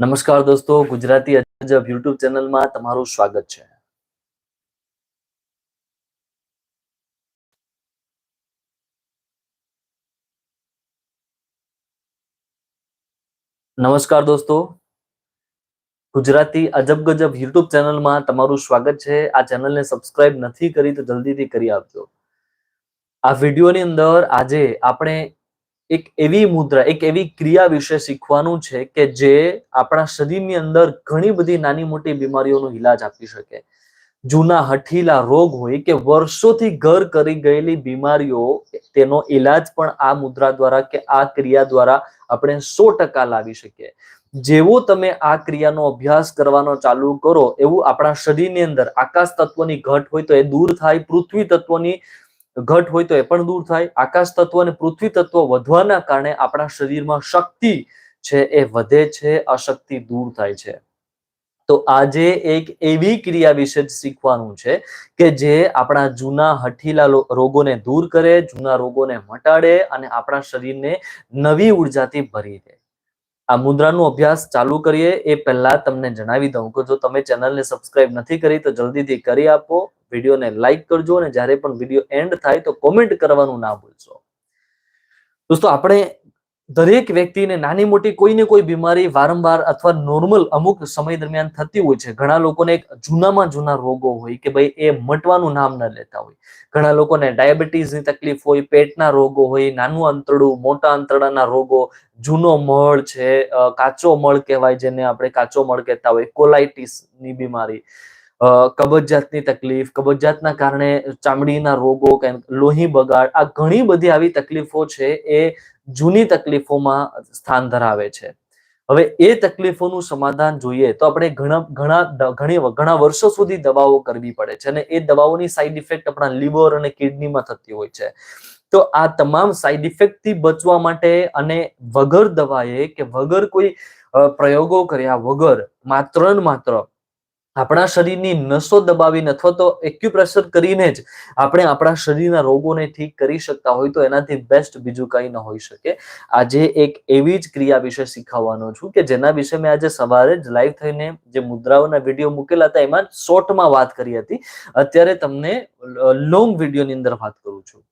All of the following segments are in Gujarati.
નમસ્કાર દોસ્તો, ગુજરાતી અજબ યુટ્યુબ ચેનલમાં તમારું સ્વાગત છે. નમસ્કાર દોસ્તો, ગુજરાતી અજબ ગજબ યુટ્યુબ ચેનલમાં તમારું સ્વાગત છે. આ ચેનલને સબસ્ક્રાઇબ નથી કરી તો જલ્દીથી કરી આપજો. આ વિડીયોની અંદર આજે આપણે એક એવી મુદ્રા, એક એવી ક્રિયા વિશે શીખવાનું છે કે જે આપણા શરીરની અંદર ઘણી બધી નાની મોટી બીમારીઓનો ઈલાજ આપી શકે. જૂના હઠીલા રોગ હોય કે વર્ષોથી ઘર કરી ગયેલી બીમારીઓ, તેનો ઈલાજ પણ આ મુદ્રા દ્વારા કે આ ક્રિયા દ્વારા આપણે સો ટકા લાવી શકીએ. જેવો તમે આ ક્રિયાનો અભ્યાસ કરવાનો ચાલુ કરો, એવું આપણા શરીરની અંદર આકાશ તત્વની ઘટ હોય તો એ દૂર થાય, પૃથ્વી તત્વની ઘટ હોય તો એ પણ દૂર થાય. આકાશ તત્વ અને પૃથ્વી તત્વ વધવાના કારણે આપણા શરીરમાં શક્તિ છે એ વધે છે અશક્તિ દૂર થાય છે. તો આજે એક એવી ક્રિયા વિશે શીખવાનું છે કે જે આપણા જૂના હઠીલા રોગોને દૂર કરે, જૂના રોગોને મટાડે અને આપણા શરીરને નવી ઉર્જાથી ભરી દે. આ મુદ્રાનો અભ્યાસ ચાલુ કરીએ એ પહેલા તમને જણાવી દઉં કે જો તમે ચેનલને સબસ્ક્રાઇબ નથી કરી તો જલ્દીથી કરી આપો. વિડીયોને લાઈક કરજો અને જ્યારે પણ વીડિયો એન્ડ થાય તો કોમેન્ટ કરવાનું ના ભૂલશો. દોસ્તો, આપણે દરેક વ્યક્તિને નાની મોટી કોઈને કોઈ બીમારી વારંવાર અથવા નોર્મલ અમુક સમય દરમિયાન થતી હોય છે. ઘણા લોકોને જૂનામાં જૂના રોગો હોય કે ભાઈ એ મટવાનું નામ ન લેતા હોય. ઘણા લોકોને ડાયાબિટીસની તકલીફ હોય, પેટના રોગો હોય, નાનું અંતરડું મોટા અંતરડાના રોગો, જૂનો મળ છે કાચો મળ કહેવાય જેને આપણે કાચો મળ કહેતા હોય કોલાઇટીસની બીમારી કબજિયાતની તકલીફ, કબજિયાતના કારણે ચામડીના રોગો લોહી બગાડ, આ ઘણી બધી આવી તકલીફો છે એ જૂની તકલીફોમાં સ્થાન ધરાવે છે. હવે એ તકલીફોનું સમાધાન જોઈએ તો આપણે ઘણા ઘણા ઘણી ઘણા વર્ષો સુધી દવાઓ કરવી પડે છે અને એ દવાઓની સાઈડ ઇફેક્ટ આપણા લીવર અને કિડનીમાં થતી હોય છે. તો આ તમામ સાઈડ ઇફેક્ટથી બચવા માટે અને વગર દવાએ કે વગર કોઈ પ્રયોગો કર્યા વગર માત્ર ને માત્ર આપણા શરીરની નસો દબાવીને અથવા તો એક્યુપ્રેશર કરીને જ આપણે આપણા શરીરના રોગોને ઠીક કરી શકતા હોય તો એનાથી બેસ્ટ બીજું કંઈ ન હોઈ શકે. આજે એક એવી જ ક્રિયા વિશે શીખવવાનો છું કે જેના વિશે મેં આજે સવારે જ લાઈવ થઈને જે મુદ્રાઓના વીડિયો મૂકેલા હતા એમાં શોર્ટમાં વાત કરી હતી. અત્યારે તમને લોંગ વિડીયોની અંદર વાત કરું છું.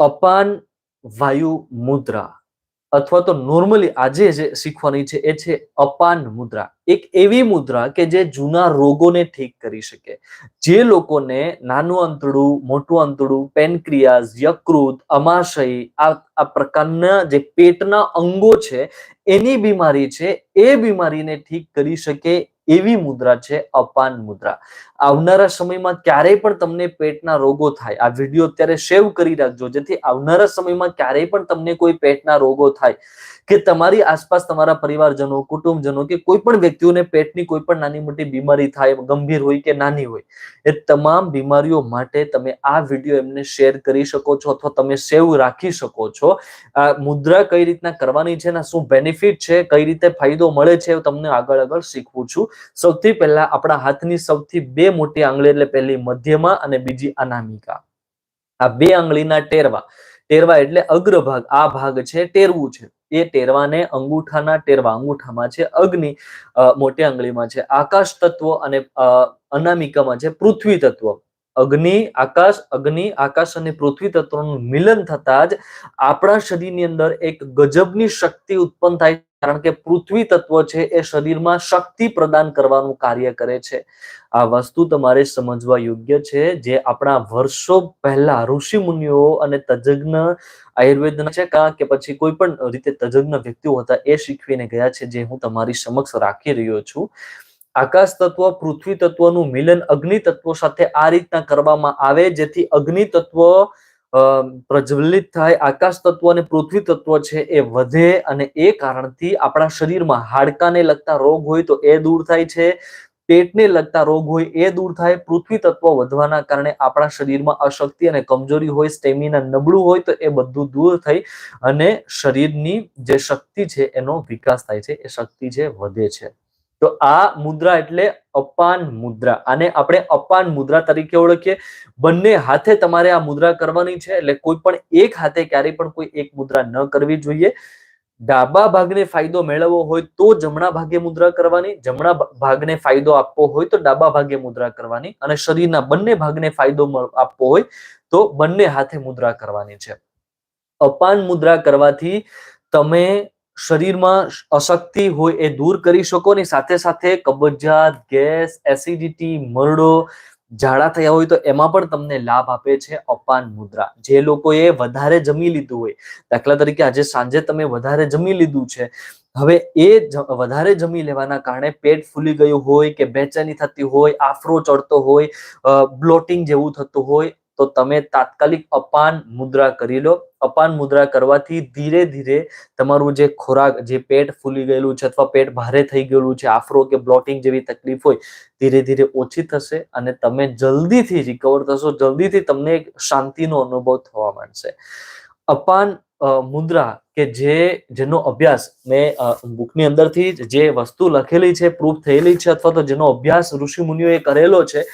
અપાન વાયુ મુદ્રા અથવા તો નોર્મલી આજે જે શીખવાની છે એ છે અપાન મુદ્રા. એક એવી મુદ્રા કે જે જૂના રોગોને ઠીક કરી શકે. જે લોકોને નાનું અંતડું, મોટું અંતડું, પેનક્રિયાઝ, યકૃત, અમાશય, આ આ પ્રકારના જે પેટના અંગો છે, એની બીમારી છે, એ બીમારીને ઠીક કરી શકે એવી મુદ્રા છે, અપાન મુદ્રા. આવનારા સમયમાં ક્યારેય પણ તમને પેટના રોગો થાય. આ વીડિયો અત્યારે સેવ કરી રાખજો, જેથી આવનારા સમયમાં ક્યારેય પણ તમને કોઈ પેટના રોગો થાય. કે તમારી આસપાસ તમારા પરિવારજનો, કુટુંબજનો કે કોઈ પણ વ્યક્તિઓને પેટની કોઈ પણ નાની મોટી બીમારી થાય, ગંભીર હોય કે નાની હોય, એ તમામ બીમારીઓ માટે તમે આ વીડિયો એમને શેર કરી શકો છો અથવા તમે સેવ રાખી શકો છો. આ મુદ્રા કઈ રીતના કરવાની છે ને શું બેનિફિટ છે, કઈ રીતે ફાયદો મળે છે તમને આગળ આગળ શીખવું છું. સૌથી પહેલા આપણા હાથની સૌથી બે મોટી આંગળી એટલે પહેલી મધ્યમાં અને બીજી અનામિકા. આ બે આંગળીના ટેરવા ટેરવા એટલે અગ્રભાગ, આ ભાગ છે ટેરવું છે. એ ટેરવાને અંગૂઠાના ટેરવા, અંગૂઠામાં છે અગ્નિ મોટી આંગળીમાં છે આકાશ તત્વ અને અનામિકામાં છે પૃથ્વી તત્વ. અગ્નિ, આકાશ અગ્નિ, આકાશ અને પૃથ્વી તત્વનું મિલન થતા જ આપણા શરીરની અંદર એક ગજબની શક્તિ ઉત્પન્ન થાય કારણ કે પૃથ્વી તત્વ છે એ શરીરમાં શક્તિ પ્રદાન કરવાનું કાર્ય કરે છે. આ વસ્તુ તમારે સમજવા યોગ્ય છે જે આપણા વર્ષો પહેલા ઋષિ મુનિઓ અને તજજ્ઞ આયુર્વેદના છે કા કે પછી કોઈ પણ રીતે તજજ્ઞ વ્યક્તિઓ હતા એ શીખવીને ગયા છે જે હું તમારી સમક્ષ રાખી રહ્યો છું. આકાશ તત્વ, પૃથ્વી તત્વનું મિલન અગ્નિ તત્વો સાથે આ રીતના કરવામાં આવે જેથી અગ્નિ તત્વ પ્રજ્વલિત થાય, આકાશ તત્વ અને પૃથ્વી તત્વ છે એ વધે અને એ કારણથી આપણા શરીરમાં હાડકાને લગતા રોગ હોય તો એ દૂર થાય છે. પેટને લગતા રોગ હોય એ દૂર થાય. પૃથ્વી તત્વ વધવાના કારણે આપણા શરીરમાં અશક્તિ અને કમજોરી હોય, સ્ટેમિના નબળું હોય તો એ બધું દૂર થઈ અને શરીરની જે શક્તિ છે એનો વિકાસ થાય છે. એ શક્તિ છે વધે છે. તો આ મુદ્રા એટલે અપાન મુદ્રા. આને આપણે અપાન મુદ્રા તરીકે ઓળખીએ. બંને હાથે તમારે આ મુદ્રા કરવાની છે, એટલે કોઈ પણ એક હાથે ક્યારેય પણ કોઈ એક મુદ્રા ન કરવી જોઈએ. ડાબા ભાગને ફાયદો મેળવવો હોય તો જમણા ભાગે મુદ્રા કરવાની, જમણા ભાગને ફાયદો આપવો હોય તો ડાબા ભાગે મુદ્રા કરવાની અને શરીરના બંને ભાગને ફાયદો આપવો હોય તો બંને હાથે મુદ્રા કરવાની છે. અપાન મુદ્રા કરવાથી તમે શરીરમાં અશક્તિ હોય એ દૂર કરી શકો ને સાથે સાથે કબજિયાત, ગેસ, એસિડિટી, મરડો ઝાડા થયા હોય તો એમાં પણ તમને લાભ આપે છે અપાન મુદ્રા. જે લોકોએ વધારે જમી લીધું હોય, દાખલા તરીકે આજે સાંજે તમે વધારે જમી લીધું છે, હવે એ વધારે જમી લેવાના કારણે પેટ ફૂલી ગયું હોય કે બેચેની થતી હોય, આફરો ચડતો હોય બ્લોટિંગ જેવું થતું હોય તો તમે તાત્કાલિક અપાન મુદ્રા કરી લો. અપાન મુદ્રા કરવાથી ધીરે ધીરે તમારું જે ખોરાક, જે પેટ ફૂલી ગયેલું છે અથવા પેટ ભારે થઈ ગયેલું છે, આફરો કે બ્લોટિંગ જેવી તકલીફ હોય, ધીરે ધીરે ઓછી થશે અને તમે જલ્દીથી રિકવર થશો, જલ્દીથી તમને એક શાંતિનો અનુભવ થવા માંડશે. અપાન મુદ્રા કે જે, જેનો અભ્યાસ મેં બુકની અંદરથી જ વસ્તુ લખેલી છે પ્રૂફ થયેલી છે અથવા તો જેનો અભ્યાસ ઋષિ મુનિઓએ કરેલો છે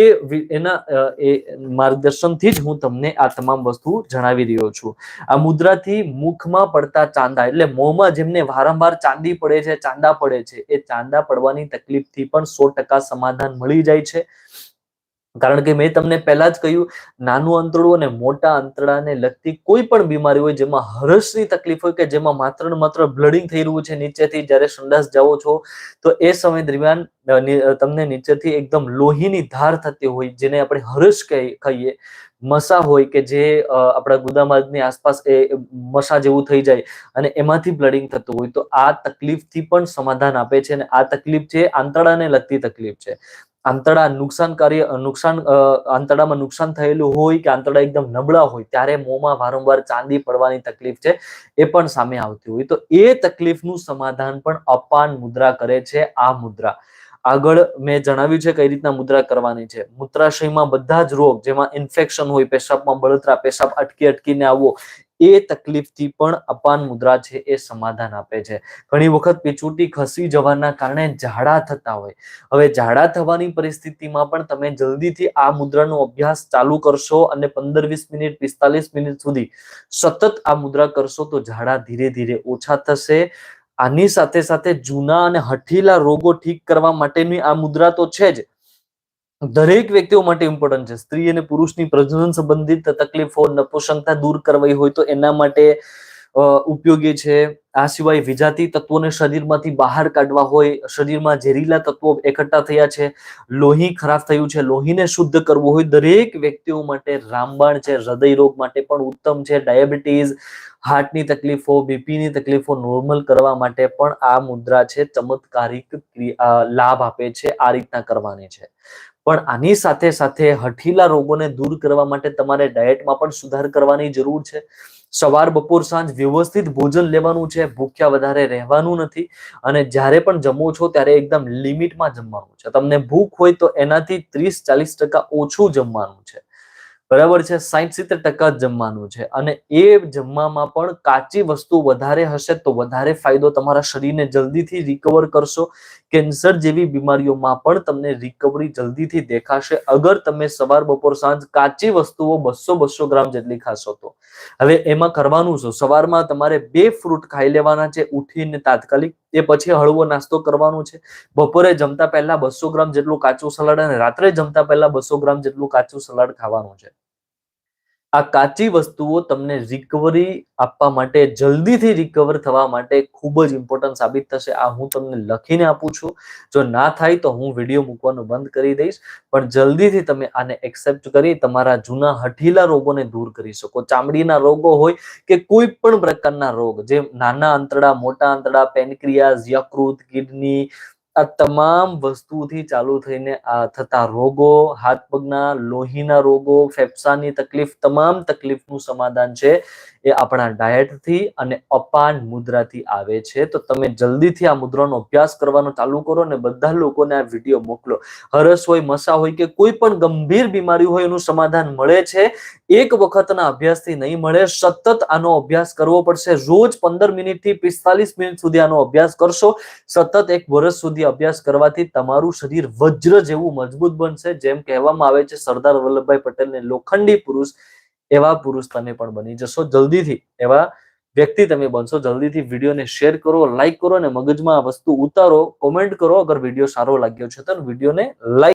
એ એના એ માર્ગદર્શનથી જ હું તમને આ તમામ વસ્તુ જણાવી રહ્યો છું. આ મુદ્રાથી મુખમાં પડતા ચાંદા, એટલે મોંમાં જેમને વારંવાર ચાંદી પડે છે, ચાંદા પડે છે, એ ચાંદા પડવાની તકલીફથી પણ સો ટકા સમાધાન મળી જાય છે. કારણ કે મેં તમને પહેલા જ કહ્યું, નાનું આંતરડું અને મોટા આંતરડાને લગતી કોઈ પણ બીમારી હોય જેમાં હરસની તકલીફ હોય કે જેમાં માત્ર ને માત્ર બ્લડિંગ થઈ રહ્યું છે નીચેથી, જ્યારે સંડાસ જાઓ છો, તો એ સમય દરમિયાન તમને નીચેથી એકદમ લોહીની ધાર થતી હોય, જેને આપણે હરસ કહી- કહીએ. મસા હોય કે જે આપણા ગુદામાર્ગની આસપાસ એ, મસા જેવું થઈ જાય અને એમાંથી બ્લડિંગ થતું હોય, તો આ તકલીફથી પણ સમાધાન આપે છે અને આ તકલીફ છે, આંતરડાને લગતી તકલીફ છે. આંતરડા નુકસાનકારી નુકસાન અ, આંતરડામાં નુકસાન થયેલું હોય કે આંતરડા એકદમ નબળા હોય ત્યારે મોંમાં વારંવાર ચાંદી પડવાની તકલીફ છે એ પણ સામે આવતી હોય. તો એ તકલીફનું સમાધાન પણ અપાન મુદ્રા કરે છે આ મુદ્રા. આગળ મેં જણાવ્યું છે કઈ રીતના મુદ્રા કરવાની છે. મૂત્રાશયમાં બધા જ રોગ જેમાં ઇન્ફેક્શન હોય પેશાબમાં બળતરા પેશાબ અટકી અટકીને આવવો એ તકલીફથી પણ અપાન મુદ્રા છે એ સમાધાન આપે છે. ઘણી વખત પીચુટી ખસી જવાના કારણે ઝાડા થતા હોય. હવે ઝાડા થવાની પરિસ્થિતિમાં પણ તમે જલ્દીથી આ મુદ્રાનો અભ્યાસ ચાલુ કરશો અને પંદર વીસ મિનિટ, પિસ્તાલીસ મિનિટ સુધી સતત આ મુદ્રા કરશો તો ઝાડા ધીરે ધીરે ઓછા થશે. આની સાથે સાથે જૂના અને હઠીલા રોગો ઠીક કરવા માટેની આ મુદ્રા તો છે જ. દરેક વ્યક્તિઓ માટે ઇમ્પોર્ટન્ટ છે. સ્ત્રી અને પુરુષની પ્રજનન સંબંધિત તકલીફો, નપુંસકતા દૂર કરવી હોય તો એના માટે ઉપયોગી છે. આ સિવાય વિજાતી તત્વોને શરીરમાંથી બહાર કાઢવા હોય, શરીરમાં ઝેરીલા તત્વો એકઠા થયા છે. લોહી ખરાબ થયું છે. લોહીને શુદ્ધ કરવું હોય, દરેક વ્યક્તિઓ માટે રામબાણ છે. હૃદય રોગ માટે પણ ઉત્તમ છે. ડાયાબિટીસ, હાર્ટની તકલીફો, બીપીની તકલીફો નોર્મલ કરવા માટે પણ આ મુદ્રા છે. ચમત્કારિક લાભ આપે છે. આ રીતના કરવાની છે. પણ આની સાથે સાથે હઠીલા રોગોને દૂર કરવા માટે તમારે ડાયટમાં પણ સુધાર કરવાની જરૂર છે. સવાર, બપોર, સાંજ વ્યવસ્થિત ભોજન લેવાનું છે. ભૂખ્યા વધારે રહેવાનું નથી. અને જ્યારે પણ જમો છો ત્યારે એકદમ લિમિટમાં જમવાનું છે. તમને ભૂખ હોય તો એનાથી ત્રીસ ચાલીસ ટકા ઓછું જમવાનું છે. બરાબર છે? સાઠ સિત્તેર ટકા જમવાનું છે. અને એ જમવામાં પણ કાચી વસ્તુ વધારે હશે તો વધારે ફાયદો તમારા શરીરને જલ્દીથી રિકવર કરશો. કેન્સર જેવી બીમારીઓમાં પણ તમને રિકવરી જલ્દીથી દેખાશે. અગર તમે સવાર, બપોર, સાંજ કાચી વસ્તુઓ બસો બસો ગ્રામ જેટલી ખાશો તો. હવે એમાં કરવાનું શું? સવારમાં તમારે બે ફ્રૂટ ખાઈ લેવાના છે, ઉઠીને તાત્કાલિક. એ પછી હળવો નાસ્તો કરવાનો છે. બપોરે જમતા પહેલા બસો ગ્રામ જેટલું કાચું સલાડ અને રાત્રે જમતા પહેલા બસો ગ્રામ જેટલું કાચું સલાડ ખાવાનું છે. આ કાચી વસ્તુઓ તમને રિકવરી આપવા માટે, જલ્દીથી રિકવર થવા માટે ખૂબ જ ઇમ્પોર્ટન્ટ સાબિત થશે. આ હું તમને લખીને આપું છું. જો ના થાય તો હું વીડિયો મૂકવાનું બંધ કરી દઈશ. પણ જલ્દીથી તમે આને એક્સેપ્ટ કરી તમારા જૂના હઠીલા રોગોને દૂર કરી શકો. ચામડીના રોગો હોય કે કોઈ પણ પ્રકારના રોગ, જે નાના આંતરડા, મોટા આંતરડા પેનક્રિયાઝ યકૃત, કિડની આ તમામ વસ્તુથી ચાલુ થઈને આ થતા રોગો, હાથ પગના, લોહીના રોગો, ફેફસાની તકલીફ, તમામ તકલીફનું સમાધાન છે. એ આપણા ડાયટથી અને અપાન મુદ્રાથી આવે છે. તો તમે જલ્દીથી આ મુદ્રાનો અભ્યાસ કરવાનો ચાલુ કરો અને બધા લોકોને આ વીડિયો મોકલો. હરસ હોય, મસા હોય કે કોઈ પણ ગંભીર બીમારી હોય એનું સમાધાન મળે છે. એક વખતના અભ્યાસથી નહીં મળે. સતત આનો અભ્યાસ કરવો પડશે. રોજ પંદર મિનિટથી પિસ્તાલીસ મિનિટ સુધી આનો અભ્યાસ કરશો. સતત એક વર્ષ સુધી અભ્યાસ કરવાથી તમારું શરીર વજ્ર જેવું મજબૂત બનશે. જેમ કહેવામાં આવે છે, સરદાર વલ્લભભાઈ પટેલને લોખંડી પુરુષ એવા પુરુષ તમે પણ બની જશો. જલ્દીથી એવા વ્યક્તિ તમે બનશો. જલ્દીથી વિડીયોને શેર કરો લાઈક કરો અને મગજમાં આ વસ્તુ ઉતારો કોમેન્ટ કરો. અગર વીડિયો સારો લાગ્યો છે તો વિડીયોને લાઈક